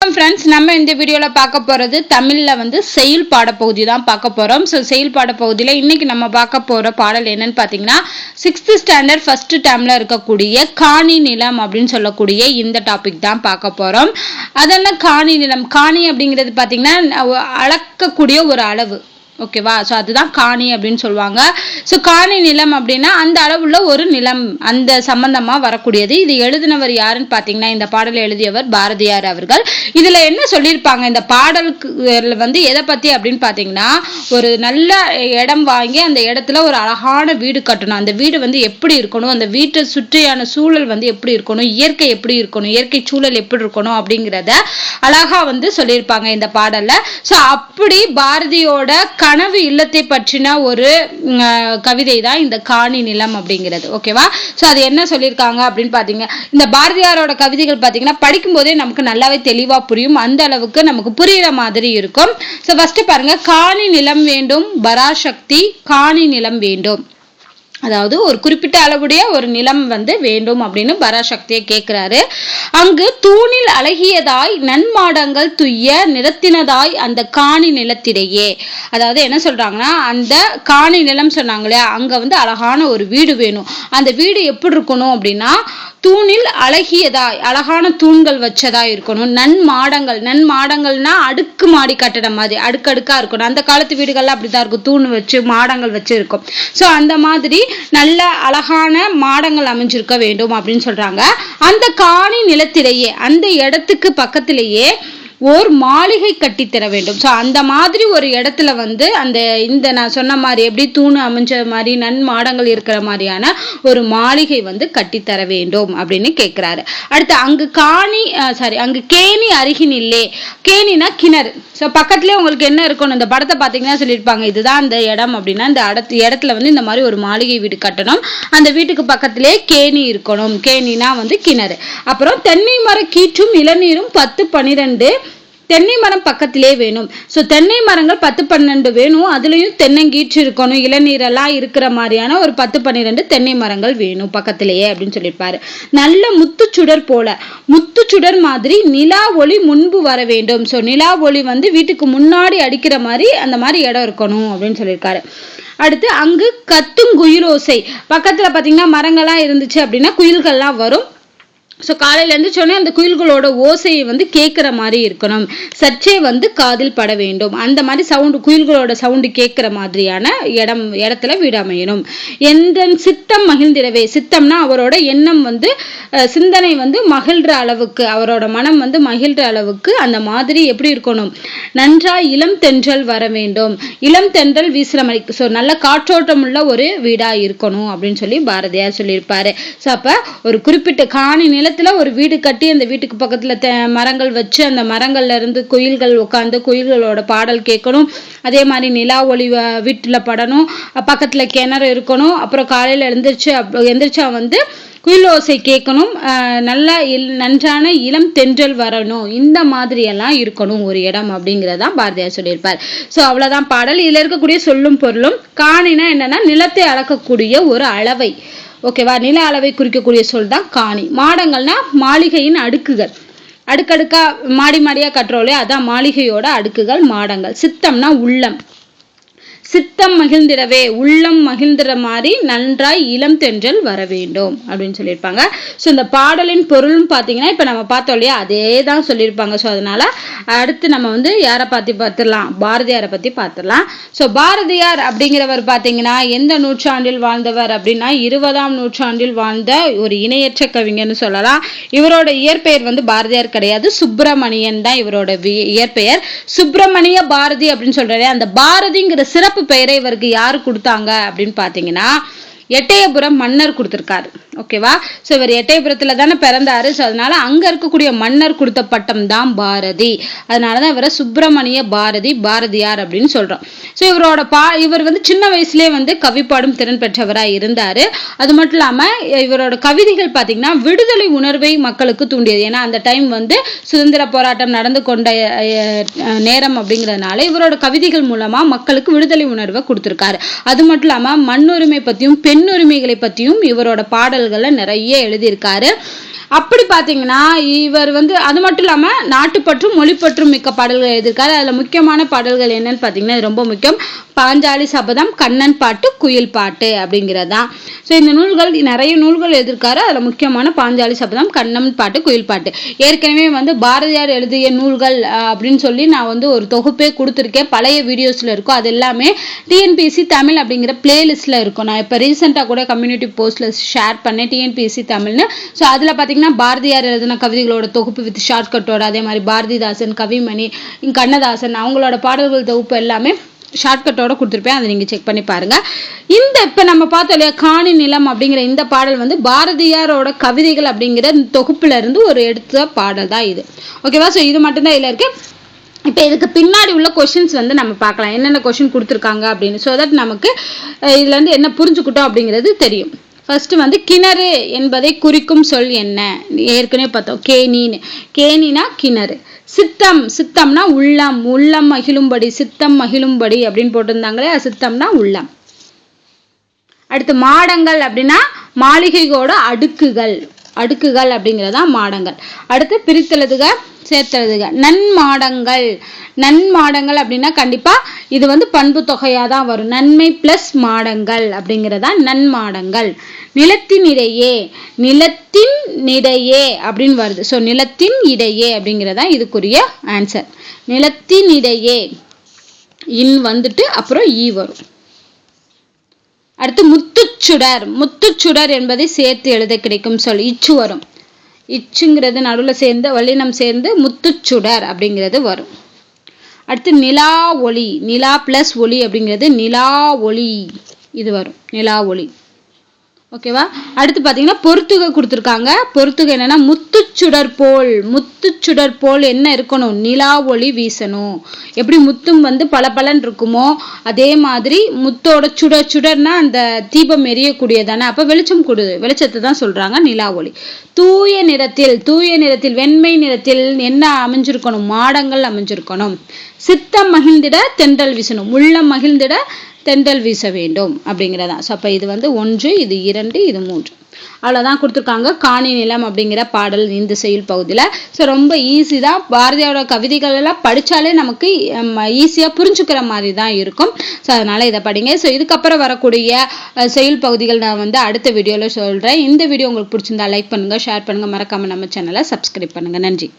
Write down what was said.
Friends நம்ம இந்த வீடியோவில் பார்க்க போகிறது தமிழில் வந்து செயல் பாடப்பகுதி தான் பார்க்க போகிறோம் ஸோ செயல் பாடப்பகுதியில் இன்றைக்கி நம்ம பார்க்க போகிற பாடல் என்னன்னு பார்த்தீங்கன்னா சிக்ஸ்த்து ஸ்டாண்டர்ட் ஃபஸ்ட்டு டைமில் இருக்கக்கூடிய காணி நிலம் அப்படின்னு சொல்லக்கூடிய இந்த டாபிக் தான் பார்க்க போகிறோம் அதெல்லாம் காணி நிலம் காணி அப்படிங்கிறது பார்த்தீங்கன்னா அளக்கக்கூடிய ஒரு அளவு. ஓகேவா ஸோ அதுதான் காணி அப்படின்னு சொல்லுவாங்க. ஸோ காணி நிலம் அப்படின்னா அந்த அளவுள்ள ஒரு நிலம் அந்த சம்பந்தமாக வரக்கூடியது. இது எழுதினவர் யாருன்னு பார்த்தீங்கன்னா இந்த பாடலை எழுதியவர் பாரதியார் அவர்கள். இதில் என்ன சொல்லியிருப்பாங்க? இந்த பாடலுக்கு வந்து எதை பற்றி அப்படின்னு பார்த்தீங்கன்னா ஒரு நல்ல இடம் வாங்கி அந்த இடத்துல ஒரு அழகான வீடு கட்டணும். அந்த வீடு வந்து எப்படி இருக்கணும்? அந்த வீட்டை சுற்றியான சூழல் வந்து எப்படி இருக்கணும்? இயற்கை எப்படி இருக்கணும்? இயற்கை சூழல் எப்படி இருக்கணும்? அப்படிங்கிறத அழகா வந்து சொல்லியிருப்பாங்க இந்த பாடல்ல. ஸோ அப்படி பாரதியோட கனவு இல்லத்தை பற்றின ஒரு கவிதை தான் இந்த காணி நிலம் அப்படிங்கிறது. ஓகேவா? ஸோ அது என்ன சொல்லியிருக்காங்க அப்படின்னு பார்த்தீங்க. இந்த பாரதியாரோட கவிதைகள் பார்த்தீங்கன்னா படிக்கும்போதே நமக்கு நல்லாவே தெளிவாக புரியும். அந்த அளவுக்கு நமக்கு புரிகிற மாதிரி இருக்கும். ஸோ ஃபஸ்ட்டு பாருங்க. காணி நிலம் வேண்டும் பராசக்தி காணி நிலம் வேண்டும். அதாவது ஒரு குறிப்பிட்ட அளவுடைய ஒரு நிலம் வந்து வேண்டும் அப்படின்னு பராசக்தியை கேட்கிறாரு அங்கு தூணில் அழகியதாய் நன்மாடங்கள் துய்ய நிறத்தினதாய் அந்த காணி நிலத்திடையே. அதாவது என்ன சொல்றாங்கன்னா அந்த காணி நிலம் சொன்னாங்களே அங்க வந்து அழகான ஒரு வீடு வேணும். அந்த வீடு எப்படி இருக்கணும் அப்படின்னா தூணில் அழகியதாய் அழகான தூண்கள் வச்சதா இருக்கணும். நன் மாடங்கள் நன் மாடங்கள்னா அடுக்கு மாடி கட்டடம் மாதிரி அடுக்கடுக்கா இருக்கணும். அந்த காலத்து வீடுகள்லாம் அப்படிதான் இருக்கும். தூண் வச்சு மாடங்கள் வச்சு இருக்கும் ஸோ அந்த மாதிரி நல்ல அழகான மாடங்கள் அமைஞ்சிருக்க வேண்டும் அப்படின்னு சொல்றாங்க. அந்த காணி நிலத்திலேயே அந்த இடத்துக்கு பக்கத்திலேயே ஓர் மாளிகை கட்டித்தர வேண்டும். ஸோ அந்த மாதிரி ஒரு இடத்துல வந்து அந்த இந்த நான் சொன்ன மாதிரி எப்படி தூண் அமைஞ்ச மாதிரி நன்மாடங்கள் இருக்கிற மாதிரியான ஒரு மாளிகை வந்து கட்டித்தர வேண்டும் அப்படின்னு கேட்குறாரு அடுத்து அங்கு காணி சாரி அங்கு கேணி அருகினில்லே கேணினா கிணறு. ஸோ பக்கத்துலேயே உங்களுக்கு என்ன இருக்கணும்? இந்த படத்தை பார்த்தீங்கன்னா சொல்லியிருப்பாங்க இதுதான் அந்த இடம் அப்படின்னா இந்த இடத்து இடத்துல வந்து இந்த மாதிரி ஒரு மாளிகை வீடு கட்டணும். அந்த வீட்டுக்கு பக்கத்திலே கேணி இருக்கணும். கேணினா வந்து கிணறு. அப்புறம் தென்னை மர கீற்றும் இளநீரும் பத்து பன்னிரெண்டு தென்னை மரம் பக்கத்திலே வேணும். ஸோ தென்னை மரங்கள் பத்து பன்னெண்டு வேணும். அதுலேயும் தென்னங்கீற்று இருக்கணும். இளநீரெல்லாம் இருக்கிற மாதிரியான ஒரு பத்து பன்னிரெண்டு தென்னை மரங்கள் வேணும் பக்கத்திலேயே அப்படின்னு சொல்லியிருப்பாரு. நல்ல முத்துச்சுடர் போல. முத்துச்சுடர் மாதிரி நிலா ஒளி முன்பு வர வேண்டும். ஸோ நிலா ஒளி வந்து வீட்டுக்கு முன்னாடி அடிக்கிற மாதிரி அந்த மாதிரி இடம் இருக்கணும் அப்படின்னு சொல்லியிருக்காரு. அடுத்து அங்கு கத்தும் குயிலோசை பக்கத்தில் பார்த்தீங்கன்னா மரங்கள்லாம் இருந்துச்சு அப்படின்னா குயில்கள்லாம் வரும். ஸோ காலையில் எழுந்திரிச்சோடனே அந்த குயில்களோட ஓசையை வந்து கேட்குற மாதிரி இருக்கணும். சர்ச்சே வந்து காதில் பட வேண்டும். அந்த மாதிரி சவுண்டு குயில்களோட சவுண்டு கேட்குற மாதிரியான இடம் இடத்துல வீடு அமையணும். எந்த சித்தம் மகிழ்ந்திடவே சித்தம்னா அவரோட எண்ணம் வந்து சிந்தனை வந்து மகிழ்ற அளவுக்கு அவரோட மனம் வந்து மகிழ்கிற அளவுக்கு அந்த மாதிரி எப்படி இருக்கணும்? நன்றாய் இளம் தென்றல் வர வேண்டும். இளம் தென்றல் வீசுற மாதிரி ஸோ நல்ல காற்றோட்டம் உள்ள ஒரு வீடா இருக்கணும் அப்படின்னு சொல்லி பாரதியார் சொல்லியிருப்பாரு. ஸோ அப்ப ஒரு குறிப்பிட்ட காணி நிலத்துல ஒரு வீடு கட்டி அந்த வீட்டுக்கு பக்கத்துல தெ- மரங்கள் வச்சு அந்த மரங்கள்ல இருந்து குயில்கள் உட்காந்து குயில்களோட பாடல் கேட்கணும். அதே மாதிரி நிலா ஒளி வ- படணும். பக்கத்துல கிணறு இருக்கணும். அப்புறம் காலையில எழுந்திரிச்சு அப்~ எந்திரிச்சா வந்து குயில் ஓசை கேட்கணும். அஹ் நல்லா இல்- நன்றான இளம் தென்றல் வரணும். இந்த மாதிரியெல்லாம் இருக்கணும் ஒரு இடம் அப்படிங்கிறதான் பாரதியார் சொல்லியிருப்பார். ஸோ அவ்வளவுதான். பாடல். இதில் இருக்கக்கூடிய சொல்லும் பொருளும் காணினா என்னன்னா நிலத்தை அளக்கக்கூடிய ஒரு அளவை. ஓகேவா நில அளவை குறிக்கக்கூடிய சொல் தான் காணி. மாடங்கள்னா மாளிகையின் அடுக்குகள். அடுக்கடுக்கா மாடி மாடியா கட்டுறோம் அதான் மாளிகையோட அடுக்குகள் மாடங்கள். சித்தம்னா உள்ளம். சித்தம் மகிழ்ந்திடவே உள்ளம் மகிழ்ந்திட மாதிரி நன்றாய் இளம் தென்றல் வர வேண்டும் அப்படின்னு சொல்லியிருப்பாங்க. ஸோ இந்த பாடலின் பொருளும் பார்த்தீங்கன்னா இப்போ நம்ம பார்த்தோம் இல்லையா? அதே தான் சொல்லியிருப்பாங்க. ஸோ அதனால அடுத்து நம்ம வந்து யாரை பற்றி பார்த்துடலாம்? பாரதியாரை பற்றி பார்த்துடலாம். ஸோ பாரதியார் அப்படிங்கிறவர் பார்த்தீங்கன்னா எந்த நூற்றாண்டில் வாழ்ந்தவர் அப்படின்னா இருபதாம் நூற்றாண்டில் வாழ்ந்த ஒரு இணையற்ற கவிஞர்னு சொல்லலாம். இவரோட இயற்பெயர் வந்து பாரதியார் கிடையாது. சுப்பிரமணியன் தான் இவரோட வி- இயற்பெயர். சுப்பிரமணிய பாரதி அப்படின்னு சொல்றாரு அந்த பாரதிங்கிற சிறப்பு பெயரை இவருக்கு யார் கொடுத்தாங்க அப்படின்னு பார்த்தீங்கன்னா எட்டயபுரம் மன்னர் கொடுத்துருக்காரு. ஓகேவா? ஸோ இவர் எட்டயபுரத்தில் தானே பிறந்தாரு. ஸோ அதனால அங்கே இருக்கக்கூடிய மன்னர் கொடுத்த பட்டம் தான் பாரதி. அதனால தான் இவரை சுப்பிரமணிய பாரதி பாரதியார் அப்படின்னு சொல்கிறோம் ஸோ இவரோட பா இவர் வந்து சின்ன வயசுலேயே வந்து கவிப்பாடும் திறன் பெற்றவராக இருந்தார். அது மட்டும் இல்லாமல் இவரோட கவிதைகள் பார்த்தீங்கன்னா விடுதலை உணர்வை மக்களுக்கு தூண்டியது. ஏன்னா அந்த டைம் வந்து சுதந்திர போராட்டம் நடந்து கொண்ட நேரம் அப்படிங்கிறதுனால இவரோட கவிதைகள் மூலமாக மக்களுக்கு விடுதலை உணர்வை கொடுத்துருக்காரு. அது மட்டும் இல்லாமல் மண்ணுரிமை பற்றியும் பெண்ணுரிமைகளை பற்றியும் இவரோட பாடல் பாடல்கள்ல நிறைய எழுதியிருக்காரு. அப்படி பார்த்தீங்கன்னா இவர் வந்து அது மட்டும் இல்லாமல் நாட்டுப்பற்றும் மொழிப்பற்றும் மிக்க பாடல்கள் எழுதியிருக்காரு. அதில் முக்கியமான பாடல்கள் என்னன்னு பார்த்தீங்கன்னா இது ரொம்ப முக்கியம். பாஞ்சாலி சபதம் கண்ணன் பாட்டு குயில் பாட்டு அப்படிங்கிறது தான் ஸோ இந்த நூல்கள் நிறைய நூல்கள் எழுதியிருக்காரு. அதில் முக்கியமான பாஞ்சாலி சபதம் கண்ணன் பாட்டு குயில் பாட்டு. ஏற்கனவே வந்து பாரதியார் எழுதிய நூல்கள் அப்படின்னு சொல்லி நான் வந்து ஒரு தொகுப்பே கொடுத்துருக்கேன். பழைய வீடியோஸில் இருக்கும். அது எல்லாமே டிஎன்பிசி தமிழ் அப்படிங்கிற பிளேலிஸ்ட்டில் இருக்கும். நான் இப்போ ரீசெண்டாக கூட கம்யூனிட்டி போஸ்ட்டில் ஷேர் பண்ணேன். டிஎன்பிஎஸ்சி தமிழ்னு. ஸோ அதில் பார்த்தீங்கன்னா பாரதியார் எழுதின கவிதைகளோட தொகுப்பு வித் ஷார்ட்கட்டோட அதே மாதிரி பாரதிதாசன் கவிமணி கண்ணதாசன் அவங்களோட பாடல்கள் தொகுப்பு எல்லாமே ஷார்ட்கட்டோட கொடுத்துருப்பேன். அதை நீங்கள் செக் பண்ணி பாருங்க. இந்த இப்போ நம்ம பார்த்தோம் இல்லையா காணி நிலம் அப்படிங்கிற இந்த பாடல் வந்து பாரதியாரோட கவிதைகள் அப்படிங்கிற தொகுப்புலேருந்து தொகுப்புல இருந்து ஒரு எடுத்த பாடல் தான் இது. ஓகேவா ஸோ இது மட்டும்தான் இதில் இருக்கு. இப்போ இதுக்கு பின்னாடி உள்ள கொஷின்ஸ் வந்து நம்ம பார்க்கலாம். என்னென்ன கொஷின் கொடுத்துருக்காங்க அப்படின்னு. ஸோ தட் நமக்கு இதுலேருந்து இதுல இருந்து என்ன புரிஞ்சுக்கிட்டோம் அப்படிங்கிறது தெரியும். ஃபர்ஸ்ட் வந்து கிணறு என்பதை குறிக்கும் சொல் என்ன? ஏற்கனவே பார்த்தோம். கேணின்னு. கேணினா கிணறு. சித்தம். சித்தம்னா உள்ளம். உள்ளம் மகிழும்படி சித்தம் மகிழும்படி அப்படின்னு போட்டிருந்தாங்களே அது சித்தம்னா உள்ளம். அடுத்து மாடங்கள் அப்படின்னா மாளிகையோட அடுக்குகள். அடுக்குகள் அப்படிங்கிறதா மாடங்கள். அடுத்து பிரித்தெழுதுக சேர்த்தெழுதுக. நன்மாடங்கள். நன்மாடங்கள் அப்படின்னா கண்டிப்பா இது வந்து பண்பு தொகையா தான் வரும். நன்மை பிளஸ் மாடங்கள் அப்படிங்கிறதா நன்மாடங்கள். நிலத்தின் இடையே நிலத்தின் இடையே அப்படின்னு வருது. ஸோ நிலத்தின் இடையே அப்படிங்கிறதா இதுக்குரிய ஆன்சர் நிலத்தின் இடையே இன் வந்துட்டு அப்புறம் ஈ வரும். அடுத்து முத்துச்சுடர். முத்துச்சுடர் என்பதை சேர்த்து எழுத கிடைக்கும் சொல். இச்சு வரும். இச்சுங்கிறது நடுவில் சேர்ந்து வல்லினம் சேர்ந்து முத்துச்சுடர் அப்படிங்கிறது வரும். அடுத்து நிலா ஒளி. நிலா பிளஸ் ஒளி அப்படிங்கிறது நிலா ஒளி. இது வரும். நிலா ஒளி. ஓகேவா? அடுத்து பார்த்தீங்கன்னா பொறுத்துகை கொடுத்துருக்காங்க. பொறுத்துகை என்னன்னா முத்துச்சுடர் போல். முத்துச்சுடர் போல் என்ன இருக்கணும்? நிலா ஒளி வீசணும். எப்படி முத்தும் வந்து பளபளன்னு இருக்குமோ அதே மாதிரி முத்தோட சுடர் சுடர்னா அந்த தீபம் எரியக்கூடியதானே? அப்போ வெளிச்சம் கொடுது. வெளிச்சத்தை தான் சொல்றாங்க நிலா ஒளி. தூய நிறத்தில் தூய நிறத்தில் வெண்மை நிறத்தில் என்ன அமைஞ்சிருக்கணும்? மாடங்கள் அமைஞ்சிருக்கணும். சித்தம் மகிழ்ந்திட தென்றல் வீசணும். உள்ளம் மகிழ்ந்திட தென்றல் வீச வேண்டும் அப்படிங்கிறதான் ஸோ அப்போ இது வந்து ஒன்று இது இரண்டு இது மூன்று. அவ்வளோதான் கொடுத்துருக்காங்க. காணி நிலம் அப்படிங்கிற பாடல் இந்த செயல் பகுதியில். ஸோ ரொம்ப ஈஸி தான். பாரதியோட கவிதைகள் எல்லாம் படித்தாலே நமக்கு ஈஸியாக புரிஞ்சுக்கிற மாதிரி தான் இருக்கும். ஸோ அதனால் இதை படிங்க. ஸோ இதுக்கப்புறம் வரக்கூடிய செயல் பகுதிகள் நான் வந்து அடுத்த வீடியோவில் சொல்கிறேன் இந்த வீடியோ உங்களுக்கு பிடிச்சிருந்தா லைக் பண்ணுங்கள் ஷேர் பண்ணுங்கள் மறக்காமல் நம்ம சேனலை சப்ஸ்கிரைப் பண்ணுங்கள் நன்றி.